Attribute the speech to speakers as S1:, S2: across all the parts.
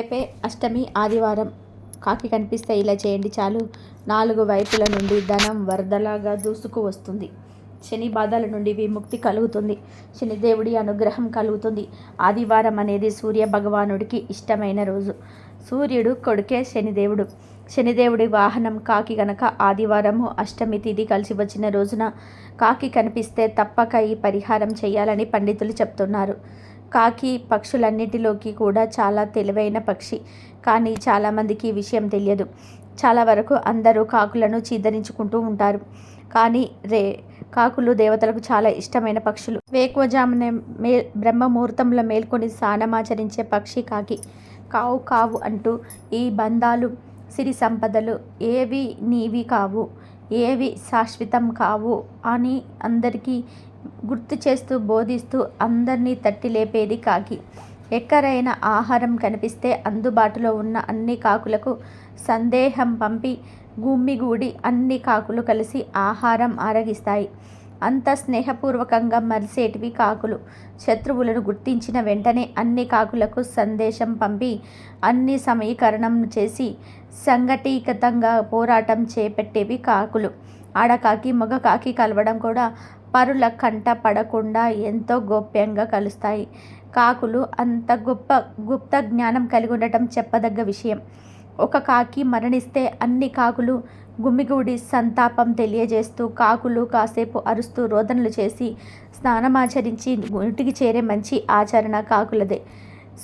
S1: రేపే అష్టమి ఆదివారం. కాకి కనిపిస్తే ఇలా చేయండి చాలు. నాలుగు వైపుల నుండి ధనం వరదలాగా దూసుకు వస్తుంది. శని బాధల నుండి విముక్తి కలుగుతుంది. శనిదేవుడి అనుగ్రహం కలుగుతుంది. ఆదివారం అనేది సూర్య భగవానుడికి ఇష్టమైన రోజు. సూర్యుడు కొడుకే శనిదేవుడు శనిదేవుడి వాహనం కాకి గనక ఆదివారము అష్టమి తిథి కలిసి వచ్చిన రోజున కాకి కనిపిస్తే తప్పక ఈ పరిహారం చేయాలని పండితులు చెప్తున్నారు. కాకి పక్షులన్నిటిలోకి కూడా చాలా తెలివైన పక్షి. కానీ చాలామందికి ఈ విషయం తెలియదు. చాలా వరకు అందరూ కాకులను చీదరించుకుంటూ ఉంటారు. కానీ రే కాకులు దేవతలకు చాలా ఇష్టమైన పక్షులు. వేకువజామున మే బ్రహ్మముహూర్తంలో మేల్కొని స్నానమాచరించే పక్షి కాకి. కావు కావు అంటూ ఈ బంధాలు సిరి సంపదలు ఏవి నీవి కావు ఏవి శాశ్వతం కావు అని అందరికీ గుర్తు చేస్తూ బోధిస్తూ అందరినీ తట్టి లేపేది కాకి. ఎక్కడైనా ఆహారం కనిపిస్తే అందుబాటులో ఉన్న అన్ని కాకులకు సందేహం పంపి గుమ్మిగూడి అన్ని కాకులు కలిసి ఆహారం ఆరగిస్తాయి. అంత స్నేహపూర్వకంగా మరిసేటివి కాకులు. శత్రువులను గుర్తించిన వెంటనే అన్ని కాకులకు సందేశం పంపి అన్ని సమీకరణం చేసి సంఘటితంగా పోరాటం చేపట్టేవి కాకులు. ఆడకాకి మగ కాకి కలవడం కూడా పరుల కంట పడకుండా ఎంతో గోప్యంగా కలుస్తాయి. కాకులు అంత గొప్ప గుప్త జ్ఞానం కలిగి ఉండటం చెప్పదగ్గ విషయం. ఒక కాకి మరణిస్తే అన్ని కాకులు గుమిగూడి సంతాపం తెలియజేస్తూ కాకులు కాసేపు అరుస్తూ రోదనలు చేసి స్నానమాచరించి ఇంటికి చేరే మంచి ఆచరణ కాకులదే.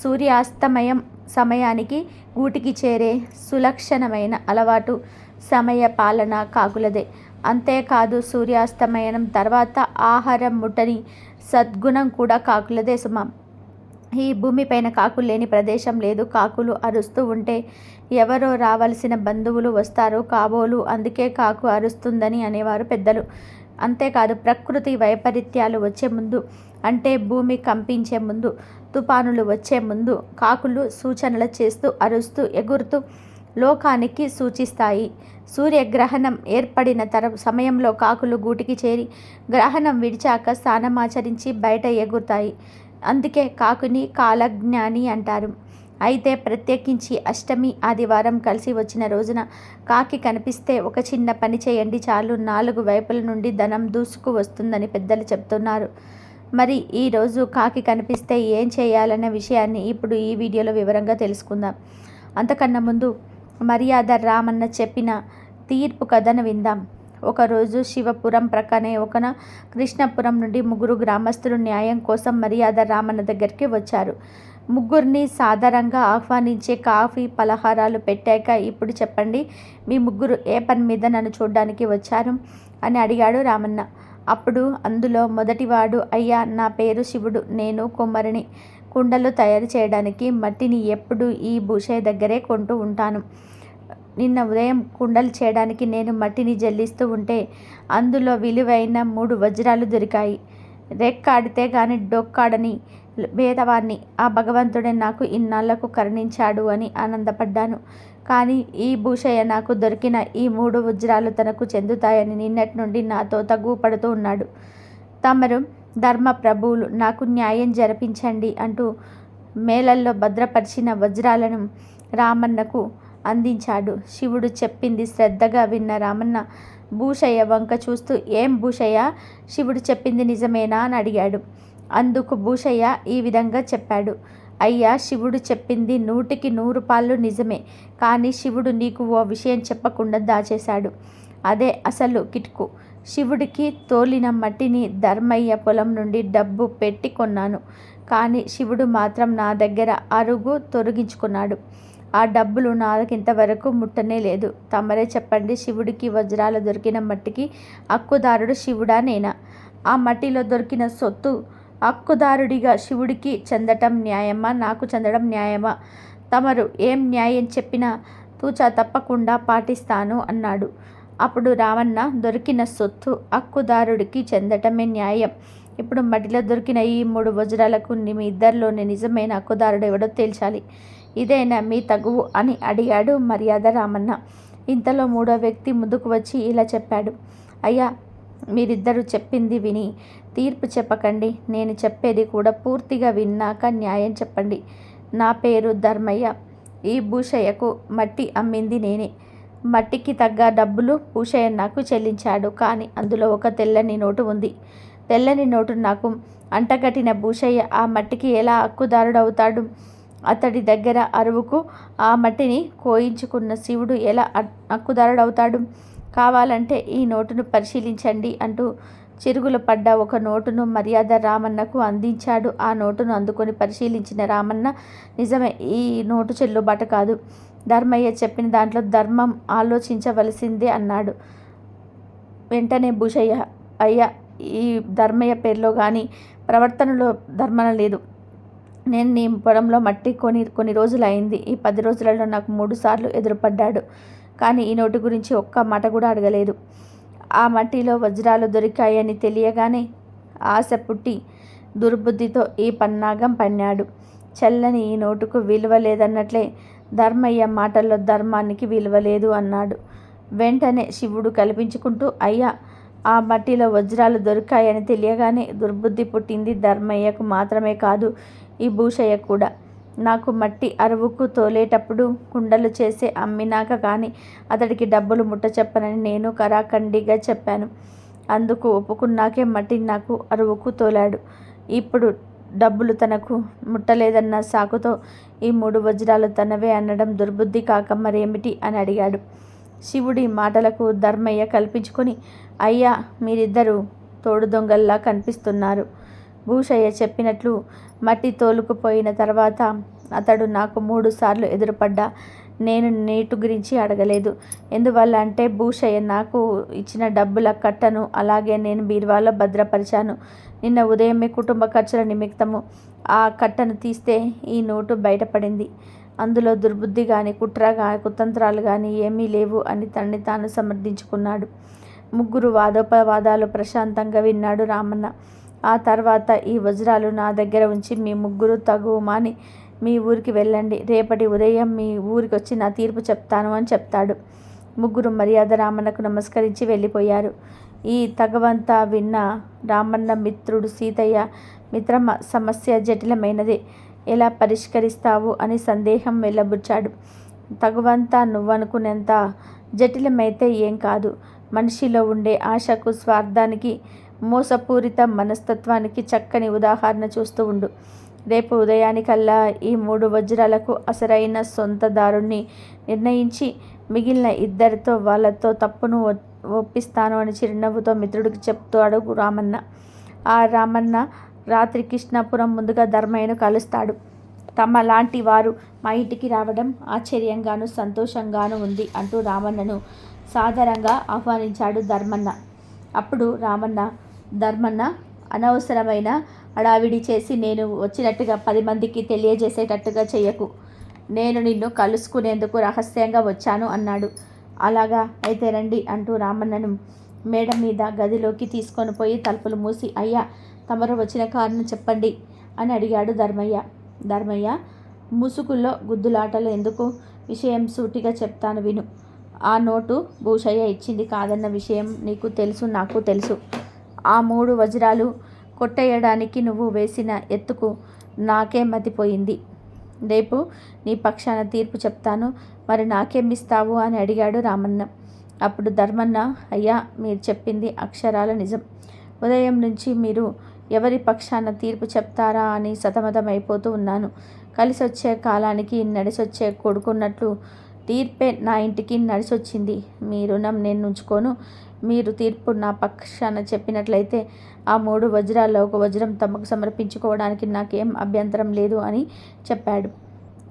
S1: సూర్యాస్తమయం సమయానికి గూటికి చేరే సులక్షణమైన అలవాటు సమయ పాలన కాకులదే అంతేకాదు సూర్యాస్తమయం తర్వాత ఆహారం ముట్టని సద్గుణం కూడా కాకులదే సుమ. ఈ భూమిపైన కాకులు లేని ప్రదేశం లేదు. కాకులు అరుస్తూ ఉంటే ఎవరో రావలసిన బంధువులు వస్తారు. కాబోలు అందుకే కాకు అరుస్తుందని అనేవారు పెద్దలు. అంతేకాదు ప్రకృతి వైపరీత్యాలు వచ్చే ముందు అంటే భూమి కంపించే ముందు తుపానులు వచ్చే ముందు కాకులు సూచనలు చేస్తూ అరుస్తూ ఎగురుతూ లోకానికి సూచిస్తాయి. సూర్యగ్రహణం ఏర్పడిన తర సమయంలో కాకులు గూటికి చేరి గ్రహణం విడిచాక స్నానమాచరించి బయట ఎగురుతాయి. అందుకే కాకుని కాలజ్ఞాని అంటారు. అయితే ప్రత్యేకించి అష్టమి ఆదివారం కలిసి వచ్చిన రోజున కాకి కనిపిస్తే ఒక చిన్న పని చేయండి చాలు నాలుగు వైపుల నుండి ధనం దూసుకు వస్తుందని పెద్దలు చెప్తున్నారు. మరి ఈరోజు కాకి కనిపిస్తే ఏం చేయాలనే విషయాన్ని ఇప్పుడు ఈ వీడియోలో వివరంగా తెలుసుకుందాం. అంతకన్నా ముందు మర్యాద రామన్న చెప్పిన తీర్పు కథను విందాం. ఒకరోజు శివపురం ప్రక్కనే ఒకన కృష్ణపురం నుండి ముగ్గురు గ్రామస్తులు న్యాయం కోసం మర్యాద రామన్న దగ్గరికి వచ్చారు. ముగ్గురిని సాధారణంగా ఆహ్వానించే కాఫీ పలహారాలు పెట్టాక ఇప్పుడు చెప్పండి మీ ముగ్గురు ఏ పని మీద నన్ను చూడడానికి వచ్చారు? అని అడిగాడు రామన్న. అప్పుడు అందులో మొదటివాడు అయ్యా నా పేరు శివుడు నేను కుమ్మరిని. కుండలు తయారు చేయడానికి మట్టిని ఎప్పుడు ఈ భూషయ్య దగ్గరే కొంటూ ఉంటాను. నిన్న ఉదయం కుండలు చేయడానికి నేను మట్టిని జల్లిస్తూ ఉంటే అందులో విలువైన మూడు వజ్రాలు దొరికాయి. రెక్కాడితే కానీ డొక్కాడని భేదవాన్ని ఆ భగవంతుడే నాకు ఇన్నాళ్ళకు కరుణించాడు అని ఆనందపడ్డాను. కానీ ఈ భూషయ్య నాకు దొరికిన ఈ మూడు వజ్రాలు తనకు చెందుతాయని నిన్నటి నుండి నాతో తగుపడుతూ ఉన్నాడు. తమరు ధర్మ ప్రభువులు నాకు న్యాయం జరిపించండి అంటూ మేళల్లో భద్రపరిచిన వజ్రాలను రామన్నకు అందించాడు. శివుడు చెప్పింది శ్రద్ధగా విన్న రామన్న భూషయ్య వంక చూస్తూ ఏం భూషయ్య? శివుడు చెప్పింది నిజమేనా అని అడిగాడు. అందుకు భూషయ్య ఈ విధంగా చెప్పాడు. అయ్యా శివుడు చెప్పింది నూటికి నూరు పాళ్ళు నిజమే. కానీ శివుడు నీకు ఓ విషయం చెప్పకుండా దాచేశాడు. అదే అసలు కిటుకు. శివుడికి తోలిన మట్టిని ధర్మయ్య పొలం నుండి డబ్బు పెట్టి కొన్నాను. కానీ శివుడు మాత్రం నా దగ్గర అరుగు తొలగించుకున్నాడు ఆ డబ్బులు నాకింతవరకు ముట్టనే లేదు. తమరే చెప్పండి శివుడికి వజ్రాలు దొరికిన మట్టికి హక్కుదారుడు శివుడా నేనా? ఆ మట్టిలో దొరికిన సొత్తు హక్కుదారుడిగా శివుడికి చెందటం న్యాయమా? నాకు చెందడం న్యాయమా? తమరు ఏం న్యాయం చెప్పినా తూచా తప్పకుండా పాటిస్తాను అన్నాడు. అప్పుడు రావణ దొరికిన సొత్తు హక్కుదారుడికి చెందటమే న్యాయం. ఇప్పుడు మడిలో దొరికిన ఈ మూడు వజ్రాలకు మీ ఇద్దరిలోని నిజమైన హక్కుదారుడు ఎవడో తేల్చాలి. ఇదేనా మీ తగువు? అని అడిగాడు మర్యాద రామన్న. ఇంతలో మూడో వ్యక్తి ముందుకు వచ్చి ఇలా చెప్పాడు. అయ్యా మీరిద్దరూ చెప్పింది విని తీర్పు చెప్పకండి. నేను చెప్పేది కూడా పూర్తిగా విన్నాక న్యాయం చెప్పండి. నా పేరు ధర్మయ్య. ఈ భూషయ్యకు మట్టి అమ్మింది నేనే. మట్టికి తగ్గ డబ్బులు భూషయ్య నాకు చెల్లించాడు. కానీ అందులో ఒక తెల్లని నోటు ఉంది. తెల్లని నోటు నాకు అంటగట్టిన భూషయ్య ఆ మట్టికి ఎలా హక్కుదారుడవుతాడు? అతడి దగ్గర అరువుకు ఆ మట్టిని కోయించుకున్న శివుడు ఎలా హక్కుదారుడవుతాడు? కావాలంటే ఈ నోటును పరిశీలించండి అంటూ చిరుగులు పడ్డ ఒక నోటును మర్యాద రామన్నకు అందించాడు. ఆ నోటును అందుకొని పరిశీలించిన రామన్న నిజమే ఈ నోటు చెల్లుబాటు కాదు. ధర్మయ్య చెప్పిన దాంట్లో ధర్మం ఆలోచించవలసిందే అన్నాడు. వెంటనే భూషయ్య అయ్యా ఈ ధర్మయ్య పేరులో కానీ ప్రవర్తనలో ధర్మన లేదు. నేను నీ పొలంలో మట్టి కొని కొన్ని రోజులు అయింది ఈ పది రోజులలో నాకు మూడు సార్లు ఎదురుపడ్డాడు. కానీ ఈ నోటు గురించి ఒక్క మాట కూడా అడగలేదు. ఆ మట్టిలో వజ్రాలు దొరికాయని తెలియగానే ఆశ పుట్టి దుర్బుద్ధితో ఈ పన్నాగం పన్నాడు. చల్లని ఈ నోటుకు విలువ లేదన్నట్లే ధర్మయ్య మాటల్లో ధర్మానికి విలువ లేదు అన్నాడు. వెంటనే శివుడు కల్పించుకుంటూ అయ్యా ఆ మట్టిలో వజ్రాలు దొరికాయని తెలియగానే దుర్బుద్ధి పుట్టింది ధర్మయ్యకు మాత్రమే కాదు ఈ భూషయ్య కూడా. నాకు మట్టి అరువుకు తోలేటప్పుడు కుండలు చేసే అమ్మినాక కానీ అతడికి డబ్బులు ముట్ట చెప్పనని నేను కరాఖండిగా చెప్పాను. అందుకు ఒప్పుకున్నాకే మట్టి నాకు అరువుకు తోలాడు. ఇప్పుడు డబ్బులు తనకు ముట్టలేదన్న సాకుతో ఈ మూడు వజ్రాలు తనవే అనడం దుర్బుద్ధి కాక మరేమిటి అని అడిగాడు. శివుడి మాటలకు ధర్మయ్య కల్పించుకొని అయ్యా మీరిద్దరూ తోడు దొంగల్లా కనిపిస్తున్నారు. భూషయ్య చెప్పినట్లు మట్టి తోలుకుపోయిన తర్వాత అతడు నాకు మూడు సార్లు ఎదురుపడ్డా. నేను నీటు గురించి అడగలేదు. ఎందువల్ల అంటే భూషయ్య నాకు ఇచ్చిన డబ్బుల కట్టను అలాగే నేను బీరువాలో భద్రపరిచాను. నిన్న ఉదయమే కుటుంబ ఖర్చుల నిమిత్తము ఆ కట్టను తీస్తే ఈ నోటు బయటపడింది. అందులో దుర్బుద్ధి కానీ కుట్ర కానీ కుతంత్రాలు కానీ ఏమీ లేవు అని తనని తాను సమర్థించుకున్నాడు. ముగ్గురు వాదోపవాదాలు ప్రశాంతంగా విన్నాడు రామన్న. ఆ తర్వాత ఈ వజ్రాలు నా దగ్గర ఉంచి మీ ముగ్గురు తగుమాని మీ ఊరికి వెళ్ళండి. రేపటి ఉదయం మీ ఊరికి వచ్చి నా తీర్పు చెప్తాను అని చెప్తాడు. ముగ్గురు మర్యాద రామన్నకు నమస్కరించి వెళ్ళిపోయారు. ఈ తగవంతా విన్న రామన్న మిత్రుడు సీతయ్య మిత్ర సమస్య జటిలమైనది. ఎలా పరిష్కరిస్తావు అని సందేహం వెళ్ళబుచ్చాడు. తగువంతా నువ్వనుకునేంత జటిలమైతే ఏం కాదు. మనిషిలో ఉండే ఆశకు స్వార్థానికి మోసపూరిత మనస్తత్వానికి చక్కని ఉదాహరణ చూస్తూ ఉండు. రేపు ఉదయానికల్లా ఈ మూడు వజ్రాలకు అసరైన సొంతదారుణ్ణి నిర్ణయించి మిగిలిన ఇద్దరితో వాళ్ళతో తప్పును ఒప్పిస్తాను అని చిరునవ్వుతో మిత్రుడికి చెప్తాడు అడుగు రామన్న. ఆ రామన్న రాత్రి కృష్ణాపురం ముందుగా ధర్మయ్యను కలుస్తాడు. తమ లాంటి వారు మా ఇంటికి రావడం ఆశ్చర్యంగాను సంతోషంగాను ఉంది అంటూ రామన్నను సాధారణంగా ఆహ్వానించాడు ధర్మన్న. అప్పుడు రామన్న ధర్మన్న అనవసరమైన హడావిడి చేసి నేను వచ్చినట్టుగా పది మందికి తెలియజేసేటట్టుగా చేయకు. నేను నిన్ను కలుసుకునేందుకు రహస్యంగా వచ్చాను అన్నాడు. అలాగా అయితే రండి అంటూ రామన్నను మేడ మీద గదిలోకి తీసుకొని పోయి తలుపులు మూసి అయ్యా తమరు వచ్చిన కారణం చెప్పండి అని అడిగాడు ధర్మయ్య. ధర్మయ్య ముసుగుల్లో గుద్దులాటలు ఎందుకు? విషయం సూటిగా చెప్తాను విను. ఆ నోటు భూషయ్య ఇచ్చింది కాదన్న విషయం నీకు తెలుసు నాకు తెలుసు. ఆ మూడు వజ్రాలు కొట్టేయడానికి నువ్వు వేసిన ఎత్తుకు నాకే మతిపోయింది. రేపు నీ పక్షాన తీర్పు చెప్తాను. మరి నాకేమిస్తావు అని అడిగాడు రామన్న. అప్పుడు ధర్మన్న అయ్యా మీరు చెప్పింది అక్షరాల నిజం. ఉదయం నుంచి మీరు ఎవరి పక్షాన తీర్పు చెప్తారా అని సతమతమైపోతూ ఉన్నాను. కలిసొచ్చే కాలానికి నడిసొచ్చే కొడుకున్నట్లు తీర్పే నా ఇంటికి నడిసొచ్చింది. మీ రుణం నేను ఉంచుకోను. మీరు తీర్పు నా పక్షాన చెప్పినట్లయితే ఆ మూడు వజ్రాల్లో ఒక వజ్రం తమకు సమర్పించుకోవడానికి నాకేం అభ్యంతరం లేదు అని చెప్పాడు.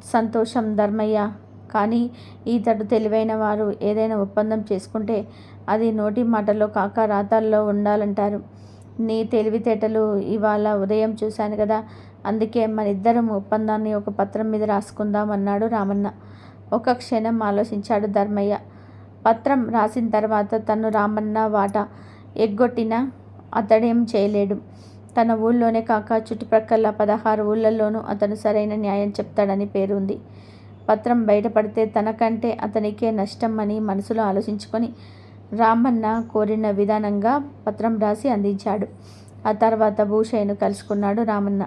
S1: సంతోషం ధర్మయ్య. కానీ ఈతడు తెలివైన వారు ఏదైనా ఒప్పందం చేసుకుంటే అది నోటి మాటలో కాక రాతాల్లో ఉండాలంటారు. నీ తెలివితేటలు ఇవాళ ఉదయం చూశాను కదా. అందుకే మన ఇద్దరం ఒప్పందాన్ని ఒక పత్రం మీద రాసుకుందాం అన్నాడు రామన్న. ఒక క్షణం ఆలోచించాడు ధర్మయ్య. పత్రం రాసిన తర్వాత తను రామన్న వాట ఎగ్గొట్టిన అతడేం చేయలేడు. తన ఊళ్ళోనే కాక చుట్టుప్రక్కల పదహారు ఊళ్ళల్లోనూ అతను సరైన న్యాయం చెప్తాడని పేరుంది. పత్రం బయటపడితే తనకంటే అతనికే నష్టం అని మనసులో ఆలోచించుకొని రామన్న కోరిన విధానంగా పత్రం రాసి అందించాడు. ఆ తర్వాత భూషయ్యను కలుసుకున్నాడు రామన్న.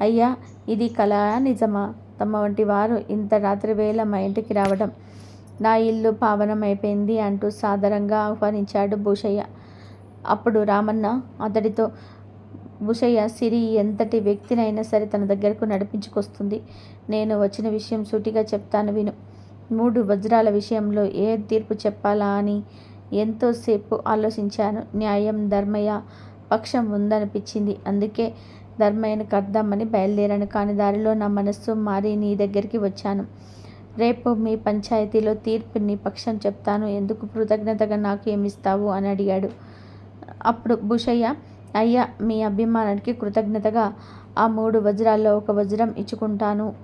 S1: అయ్యా ఇది కళ నిజమా? తమ వంటి వారు ఇంత రాత్రి వేళ మా ఇంటికి రావడం నా ఇల్లు పావనమైపోయింది అంటూ సాదరంగా ఆహ్వానించాడు భూషయ్య. అప్పుడు రామన్న అతడితో భూషయ్య సిరి ఎంతటి వ్యక్తినైనా సరే తన దగ్గరకు నడిపించుకొస్తుంది. నేను వచ్చిన విషయం సూటిగా చెప్తాను విను. మూడు వజ్రాల విషయంలో ఏ తీర్పు చెప్పాలా అని ఎంతోసేపు ఆలోచించాను. న్యాయం ధర్మయ్య పక్షం ఉందనిపించింది. అందుకే ధర్మయ్యను కర్దామని బయలుదేరాను. కానీ దారిలో నా మనస్సు మారి నీ దగ్గరికి వచ్చాను. రేపు మీ పంచాయతీలో తీర్పుని పక్షం చెప్తాను. ఎందుకు కృతజ్ఞతగా నాకు ఏమిస్తావు? అని అడిగాడు. అప్పుడు భూషయ్య అయ్యా మీ అభిమానానికి కృతజ్ఞతగా ఆ మూడు వజ్రాల్లో ఒక వజ్రం ఇచ్చుకుంటాను.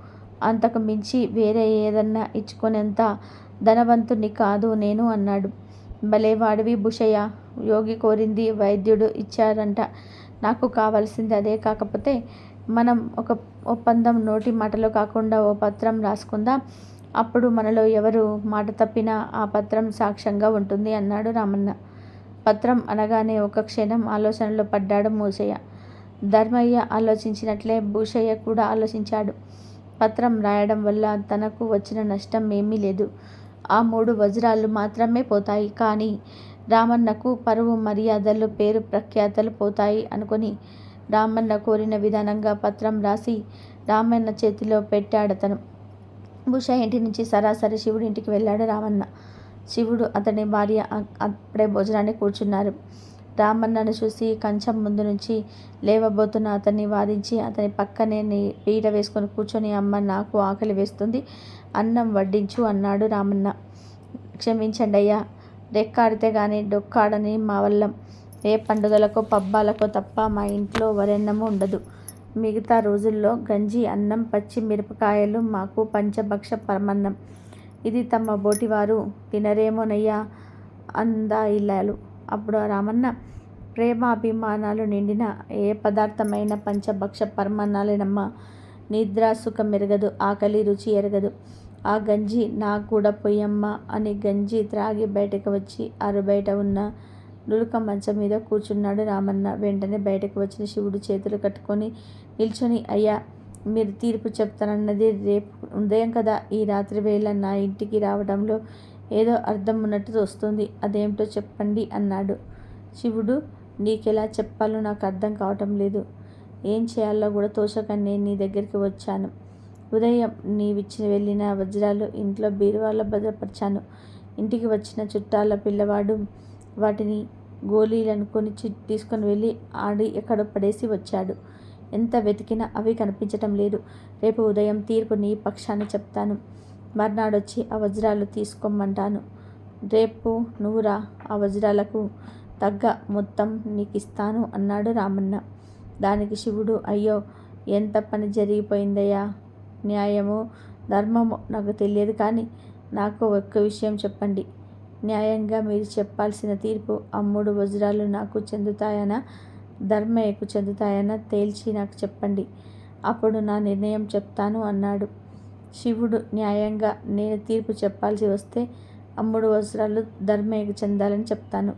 S1: అంతకు మించి వేరే ఏదన్నా ఇచ్చుకునేంత ధనవంతుని కాదు నేను అన్నాడు. భలే వాడివి యోగి కోరింది వైద్యుడు ఇచ్చారంట. నాకు కావాల్సింది అదే. కాకపోతే మనం ఒక ఒప్పందం నోటి మాటలో కాకుండా ఓ పత్రం రాసుకుందాం. అప్పుడు మనలో ఎవరు మాట తప్పినా ఆ పత్రం సాక్ష్యంగా ఉంటుంది అన్నాడు రామన్న. పత్రం అనగానే ఒక క్షణం ఆలోచనలో పడ్డాడు మూసయ్య. ధర్మయ్య ఆలోచించినట్లే భూషయ్య కూడా ఆలోచించాడు. పత్రం రాయడం వల్ల తనకు వచ్చిన నష్టం ఏమీ లేదు. ఆ మూడు వజ్రాలు మాత్రమే పోతాయి. కానీ రామన్నకు పరువు మర్యాదలు పేరు ప్రఖ్యాతలు పోతాయి అనుకుని రామన్న కోరిన విధానంగా పత్రం రాసి రామన్న చేతిలో పెట్టాడతను. భూష ఇంటి నుంచి సరాసరి శివుడి ఇంటికి వెళ్ళాడు రామన్న. శివుడు అతని భార్య అప్పుడే భోజనాన్ని కూర్చున్నారు. రామన్నను చూసి కంచం ముందు నుంచి లేవబోతున్న అతన్ని వారించి అతని పక్కనే పీట వేసుకొని కూర్చొని అమ్మ నాకు ఆకలి వేస్తుంది అన్నం వడ్డించు అన్నాడు రామన్న. క్షమించండి అయ్యా రెక్కాడితే కానీ డొక్కాడని మా వల్లం. ఏ పండుగలకో పబ్బాలకో తప్ప మా ఇంట్లో వరెన్నము ఉండదు. మిగతా రోజుల్లో గంజి అన్నం పచ్చి మిరపకాయలు మాకు పంచభక్ష పరమన్నం ఇది తమ బోటివారు తినరేమోనయ్యా అందా ఇల్లాలు అప్పుడు రామన్న ప్రేమాభిమానాలు నిండిన ఏ పదార్థమైన పంచభక్ష పరమన్నాలేనమ్మా నిద్ర సుఖం ఎరగదు ఆకలి రుచి ఎరగదు. ఆ గంజి నాకు కూడా పొయ్యమ్మ అని గంజి త్రాగి బయటకు వచ్చి అరు బయట ఉన్న నులుక మంచం మీద కూర్చున్నాడు రామన్న. వెంటనే బయటకు వచ్చిన శివుడు చేతులు కట్టుకొని నిల్చొని అయ్యా మీరు తీర్పు చెప్తానన్నది రేపు ఉదయం కదా. ఈ రాత్రి వేళ నా ఇంటికి రావడంలో ఏదో అర్థం ఉన్నట్టు వస్తుంది. అదేమిటో చెప్పండి అన్నాడు. శివుడు నీకెలా చెప్పాలో నాకు అర్థం కావటం లేదు. ఏం చేయాలో కూడా తోచక నేను నీ దగ్గరికి వచ్చాను. ఉదయం నీవిచ్చిన వెళ్ళిన వజ్రాలు ఇంట్లో బీరువాలో భద్రపరిచాను. ఇంటికి వచ్చిన చుట్టాల పిల్లవాడు వాటిని గోళీలు అనుకొని తీసుకొని వెళ్ళి ఆడి ఎక్కడ పడేసి వచ్చాడు. ఎంత వెతికినా అవి కనిపించటం లేదు. రేపు ఉదయం తీర్పు నీ పక్షాన్ని చెప్తాను. మర్నాడొచ్చి ఆ వజ్రాలు తీసుకోమంటాను. రేపు నువ్వురా ఆ వజ్రాలకు తగ్గ మొత్తం నీకు ఇస్తాను అన్నాడు రామన్న. దానికి శివుడు అయ్యో ఎంత పని జరిగిపోయిందయ్యా? న్యాయము ధర్మము నాకు తెలియదు కానీ నాకు ఒక్క విషయం చెప్పండి. న్యాయంగా మీరు చెప్పాల్సిన తీర్పు అమ్ముడు వజ్రాలు నాకు చెందుతాయనా? ధర్మయ్యకు చెందుతాయనా? తేల్చి నాకు చెప్పండి. అప్పుడు నా నిర్ణయం చెప్తాను అన్నాడు. శివుడు న్యాయంగా నేను తీర్పు చెప్పాల్సి వస్తే అమ్ముడు వజ్రాలు ధర్మయ్యకు చెందాలని చెప్తాను.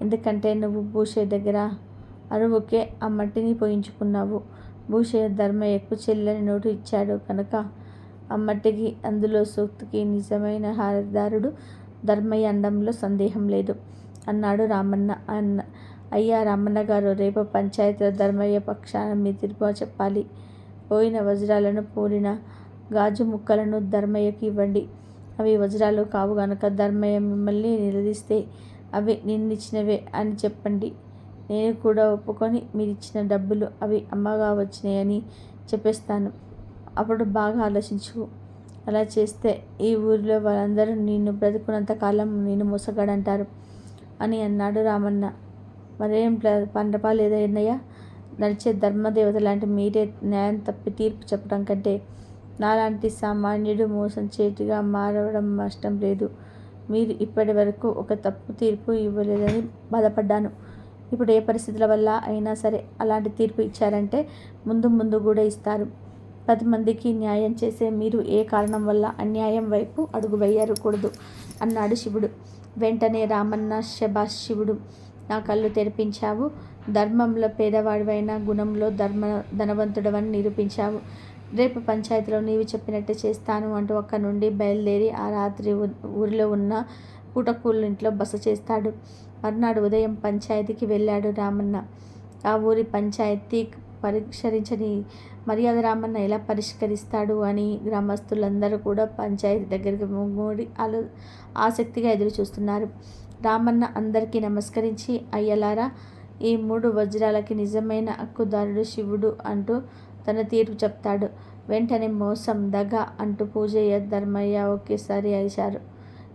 S1: ఎందుకంటే నువ్వు భూషయ్య దగ్గర అరువుకే ఆ మట్టిని పోయించుకున్నావు. భూషయ్య ధర్మయ్యకు చెల్లని నోటు ఇచ్చాడు కనుక ఆ మట్టికి అందులో సూక్తికి నిజమైన హారదారుడు ధర్మయ్య అండంలో సందేహం లేదు. అన్నాడు రామన్న. అన్న అయ్యా రామన్న గారు రేపు పంచాయతీ ధర్మయ్య పక్షాన మీ తీర్పు చెప్పాలి. పోయిన వజ్రాలను పోలిన గాజు ముక్కలను ధర్మయ్యకి ఇవ్వండి. అవి వజ్రాలు కావు గనక ధర్మయ్య మిమ్మల్ని నిలదీస్తే అవి నిన్నిచ్చినవే అని చెప్పండి. నేను కూడా ఒప్పుకొని మీరు ఇచ్చిన డబ్బులు అవి అమ్మగా వచ్చినాయని చెప్పేస్తాను. అప్పుడు బాగా ఆలోచించు. అలా చేస్తే ఈ ఊరిలో వాళ్ళందరూ నిన్ను బ్రతుకున్నంత కాలం నేను మోసగాడంటారు అని అన్నాడు రామన్న. మరేం పండపా లేదా అన్నయ్య నడిచే ధర్మదేవత లాంటి మీరే న్యాయం తప్పి తీర్పు చెప్పడం కంటే నాలాంటి సామాన్యుడు మోసం చేతిగా మారవడం నష్టం లేదు. మీరు ఇప్పటి వరకు ఒక తప్పు తీర్పు ఇవ్వలేదని బాధపడ్డాను. ఇప్పుడు ఏ పరిస్థితుల వల్ల అయినా సరే అలాంటి తీర్పు ఇచ్చారంటే ముందు ముందు కూడా ఇస్తారు. పది మందికి న్యాయం చేసే మీరు ఏ కారణం వల్ల అన్యాయం వైపు అడుగు వేయకూడదు అన్నాడు శివుడు. వెంటనే రామన్న శభాష్ శివుడు నా కళ్ళు తెరిపించావు. ధర్మంలో పేదవాడివైన గుణంలో ధర్మ ధనవంతుడవని నిరూపించావు. రేపు పంచాయతీలో నీవు చెప్పినట్టే చేస్తాను అంటూ ఒక్క నుండి బయలుదేరి ఆ రాత్రి ఊరిలో ఉన్న పూటకూళ్ళ ఇంట్లో బస చేస్తాడు. మర్నాడు ఉదయం పంచాయతీకి వెళ్ళాడు రామన్న. ఆ ఊరి పంచాయతీ పరిష్కరించని మర్యాద రామన్న ఎలా పరిష్కరిస్తాడు అని గ్రామస్తులందరూ కూడా పంచాయతీ దగ్గరికి మూడి ఆలో ఆసక్తిగా ఎదురు చూస్తున్నారు రామన్న అందరికీ నమస్కరించి అయ్యలారా ఈ మూడు వజ్రాలకి నిజమైన హక్కుదారుడు శివుడు అంటూ తన తీర్పు చెప్తాడు. వెంటనే మోసం దగ అంటూ పూజయ్య ధర్మయ్య ఒకేసారి అరిచారు.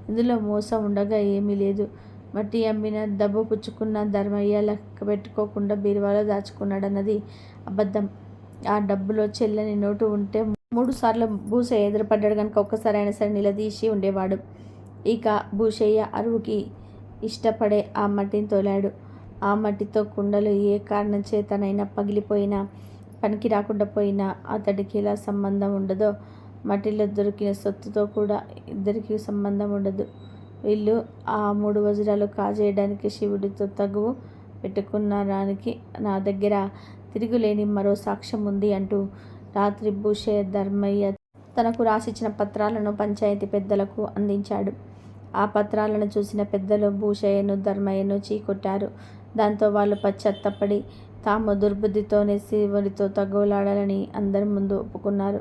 S1: ఇందులో మోసం ఉండగా ఏమీ లేదు. మట్టి అమ్మిన డబ్బు పుచ్చుకున్న ధర్మయ్య లెక్క పెట్టుకోకుండా బీరువాలో దాచుకున్నాడన్నది అబద్ధం. ఆ డబ్బులో చెల్లని నోటు ఉంటే మూడు సార్లు భూసయ్య ఎదురుపడ్డాడు కనుక ఒక్కసారి అయినా సరే నిలదీసి ఉండేవాడు. ఇక భూషయ్య అరువుకి ఇష్టపడే ఆ మట్టిని తోలాడు. ఆ మట్టితో కుండలు ఏ కారణం చేతనైనా పగిలిపోయినా పనికి రాకుండా పోయినా అతడికి ఎలా సంబంధం ఉండదో మట్టిలో దొరికిన సొత్తుతో కూడా ఇద్దరికి సంబంధం ఉండదు. వీళ్ళు ఆ మూడు వజ్రాలు కాజేయడానికి శివుడితో తగువు పెట్టుకున్నారానికి నా దగ్గర తిరుగులేని మరో సాక్ష్యం ఉంది అంటూ రాత్రి భూషే ధర్మయ్య తనకు రాసిచ్చిన పత్రాలను పంచాయతీ పెద్దలకు అందించాడు. ఆ పత్రాలను చూసిన పెద్దలు భూషయ్యను ధర్మయ్యను చీకొట్టారు. దాంతో వాళ్ళు పశ్చాత్తపడి తాము దుర్బుద్ధితోనే శివుడితో తగ్గులాడాలని అందరి ముందు ఒప్పుకున్నారు.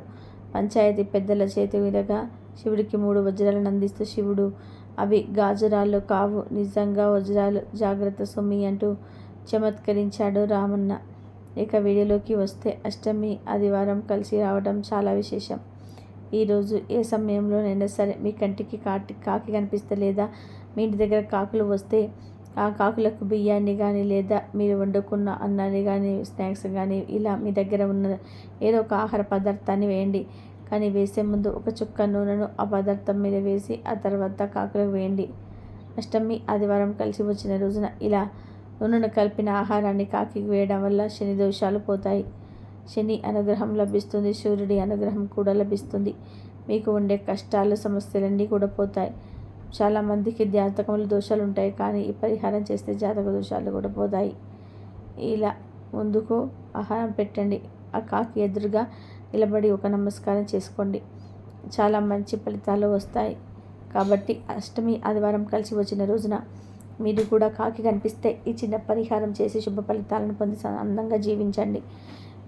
S1: పంచాయతీ పెద్దల చేతి మీదుగా శివుడికి మూడు వజ్రాలను అందిస్తూ శివుడు అవి గాజురాళ్ళు కావు. నిజంగా వజ్రాలు జాగ్రత్త సొమ్మి అంటూ చమత్కరించాడు రామన్న. ఇక వీడియోలోకి వస్తే అష్టమి ఆదివారం కలిసి రావడం చాలా విశేషం. ఈరోజు ఏ సమయంలోనైనా సరే మీ కంటికి కాటి కాకి కనిపిస్తలేదా? మీ ఇంటి దగ్గర కాకులు వస్తే ఆ కాకులకు బియ్యాన్ని కానీ లేదా మీరు వండుకున్న అన్నాన్ని కానీ స్నాక్స్ కానీ ఇలా మీ దగ్గర ఉన్న ఏదో ఒక ఆహార పదార్థాన్ని వేయండి. కానీ వేసే ముందు ఒక చుక్క నూనెను ఆ పదార్థం మీద వేసి ఆ తర్వాత కాకులకు వేయండి. అష్టమి ఆదివారం కలిసి వచ్చిన రోజున ఇలా నూనెను కలిపిన ఆహారాన్ని కాకి వేయడం వల్ల శని దోషాలు పోతాయి. శని అనుగ్రహం లభిస్తుంది సూర్యుడి అనుగ్రహం కూడా లభిస్తుంది. మీకు ఉండే కష్టాలు సమస్యలన్నీ కూడా పోతాయి. చాలామందికి జాతకంలో దోషాలు ఉంటాయి కానీ ఈ పరిహారం చేస్తే జాతక దోషాలు కూడా పోతాయి. ఇలా ముందుకు ఆహారం పెట్టండి. ఆ కాకి ఎదురుగా నిలబడి ఒక నమస్కారం చేసుకోండి. చాలా మంచి ఫలితాలు వస్తాయి. కాబట్టి అష్టమి ఆదివారం కలిసి వచ్చిన రోజున మీరు కూడా కాకి కనిపిస్తే ఈ చిన్న పరిహారం చేసి శుభ ఫలితాలను పొంది అందంగా జీవించండి.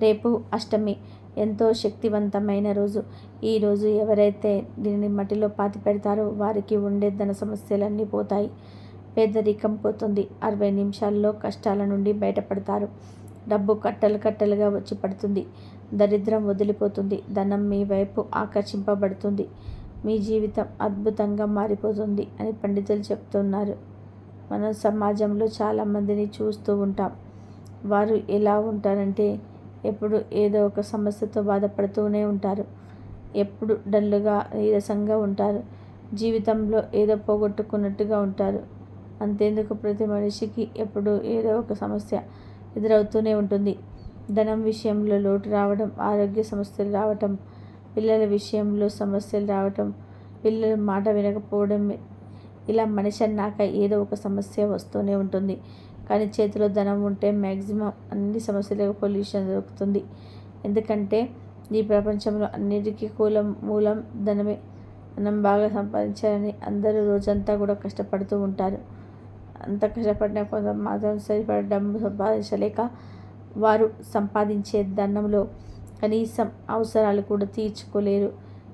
S1: రేపు అష్టమి ఎంతో శక్తివంతమైన రోజు. ఈరోజు ఎవరైతే దీనిని మట్టిలో పాతి పెడతారో వారికి ఉండే ధన సమస్యలన్నీ పోతాయి. పేదరికం పోతుంది. అరవై నిమిషాల్లో కష్టాల నుండి బయటపడతారు. డబ్బు కట్టలు కట్టలుగా వచ్చి పడుతుంది. దరిద్రం వదిలిపోతుంది. ధనం మీ వైపు ఆకర్షింపబడుతుంది. మీ జీవితం అద్భుతంగా మారిపోతుంది అని పండితులు చెప్తున్నారు. మనం సమాజంలో చాలామందిని చూస్తూ ఉంటాం. వారు ఎలా ఉంటారంటే ఎప్పుడు ఏదో ఒక సమస్యతో బాధపడుతూనే ఉంటారు. ఎప్పుడు డల్లుగా నీరసంగా ఉంటారు. జీవితంలో ఏదో పోగొట్టుకున్నట్టుగా ఉంటారు. అంతేందుకు ప్రతి మనిషికి ఎప్పుడు ఏదో ఒక సమస్య ఎదురవుతూనే ఉంటుంది. ధనం విషయంలో లోటు రావడం ఆరోగ్య సమస్యలు రావటం పిల్లల విషయంలో సమస్యలు రావటం పిల్లలు మాట వినకపోవడం ఇలా మనిషి అన్నాక ఏదో ఒక సమస్య వస్తూనే ఉంటుంది. కానీ చేతిలో ధనం ఉంటే మ్యాక్సిమం అన్ని సమస్యలకు పొల్యూషన్ దొరుకుతుంది. ఎందుకంటే ఈ ప్రపంచంలో అన్నిటికీ కూలం మూలం ధనమే. మనం బాగా సంపాదించాలని అందరూ రోజంతా కూడా కష్టపడుతూ ఉంటారు. అంత కష్టపడిన కొంత మాత్రం సరిపడ డబ్బు సంపాదించలేక వారు సంపాదించే ధనంలో కనీసం అవసరాలు కూడా తీర్చుకోలేరు.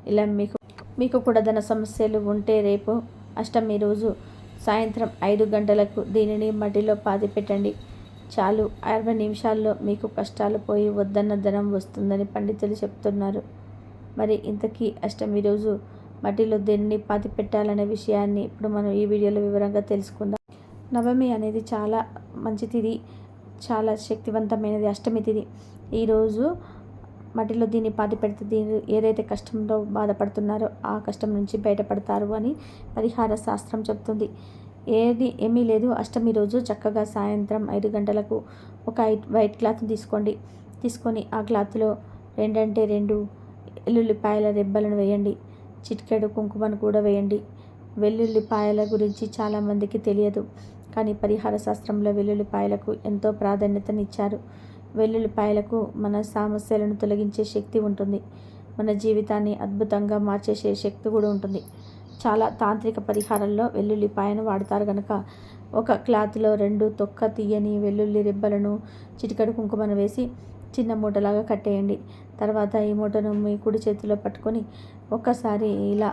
S1: ఇలా మీకు మీకు కూడా ధన సమస్యలు ఉంటే రేపు అష్టమి రోజు సాయంత్రం ఐదు గంటలకు దీనిని మట్టిలో పాతి పెట్టండి. చాలు అరవై నిమిషాల్లో మీకు కష్టాలు పోయి వద్దన్న ధనం వస్తుందని పండితులు చెప్తున్నారు. మరి ఇంతకీ అష్టమి రోజు మట్టిలో దేనిని పాతి పెట్టాలనే విషయాన్ని ఇప్పుడు మనం ఈ వీడియోలో వివరంగా తెలుసుకుందాం. నవమి అనేది చాలా మంచి తిది చాలా శక్తివంతమైనది అష్టమి తిది. ఈరోజు మట్టిలో దీన్ని పాతి పెడితే దీని ఏదైతే కష్టంతో బాధపడుతున్నారో ఆ కష్టం నుంచి బయటపడతారు అని పరిహార శాస్త్రం చెప్తుంది. ఏది ఏమీ లేదు. అష్టమి రోజు చక్కగా సాయంత్రం ఐదు గంటలకు ఒక వైట్ క్లాత్ తీసుకోండి. తీసుకొని ఆ క్లాత్లో రెండంటే రెండు వెల్లుల్లిపాయల రెబ్బలను వేయండి. చిటికెడు కుంకుమను కూడా వేయండి. వెల్లుల్లిపాయల గురించి చాలామందికి తెలియదు. కానీ పరిహార శాస్త్రంలో వెల్లుల్లిపాయలకు ఎంతో ప్రాధాన్యతనిచ్చారు. వెల్లుల్లిపాయలకు మన సమస్యలను తొలగించే శక్తి ఉంటుంది. మన జీవితాన్ని అద్భుతంగా మార్చేసే శక్తి కూడా ఉంటుంది. చాలా తాంత్రిక పరిహారాల్లో వెల్లుల్లిపాయను వాడతారు కనుక ఒక క్లాత్లో రెండు తొక్క తీయని వెల్లుల్లి రిబ్బలను చిటికడు కుంకుమను వేసి చిన్న మూటలాగా కట్టేయండి. తర్వాత ఈ మూటను మీ కుడి చేతిలో పట్టుకొని ఒక్కసారి ఇలా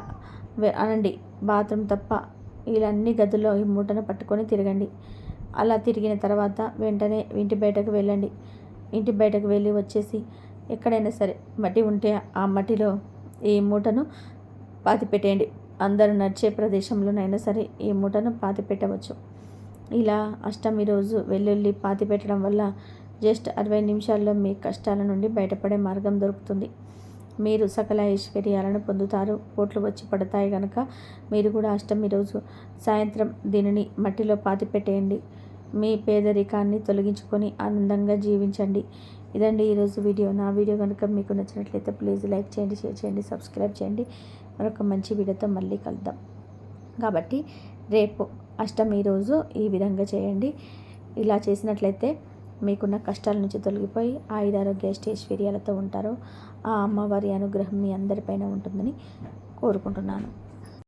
S1: అనండి. బాత్రూమ్ తప్ప ఇలా అన్ని గదుల్లో ఈ మూటను పట్టుకొని తిరగండి. అలా తిరిగిన తర్వాత వెంటనే ఇంటి బయటకు వెళ్ళండి. ఇంటి బయటకు వెళ్ళి వచ్చేసి ఎక్కడైనా సరే మట్టి ఉంటే ఆ మట్టిలో ఈ మూటను పాతి పెట్టేయండి అందరూ నడిచే ప్రదేశంలోనైనా సరే ఈ మూటను పాతి పెట్టవచ్చు ఇలా అష్టమి రోజు వెల్లుల్లి పాతి పెట్టడం వల్ల జస్ట్ అరవై నిమిషాల్లో మీ కష్టాల నుండి బయటపడే మార్గం దొరుకుతుంది. మీరు సకల ఐశ్వర్యాలను పొందుతారు. పోట్లు వచ్చి పడతాయి కనుక మీరు కూడా అష్టమి రోజు సాయంత్రం దీనిని మట్టిలో పాతి పెట్టేయండి మీ పేదరికాన్ని తొలగించుకొని ఆనందంగా జీవించండి. ఇదండి ఈరోజు వీడియో. నా వీడియో కనుక మీకు నచ్చినట్లయితే ప్లీజ్ లైక్ చేయండి షేర్ చేయండి సబ్స్క్రైబ్ చేయండి. మరొక మంచి వీడియోతో మళ్ళీ కలుద్దాం. కాబట్టి రేపు అష్టమి రోజు ఈ విధంగా చేయండి. ఇలా చేసినట్లయితే మీకున్న కష్టాల నుంచి తొలగిపోయి ఆయురారోగ్య ఐశ్వర్యాలతో ఉంటారు ఆ అమ్మవారి అనుగ్రహం మీ అందరిపైన ఉంటుందని కోరుకుంటున్నాను.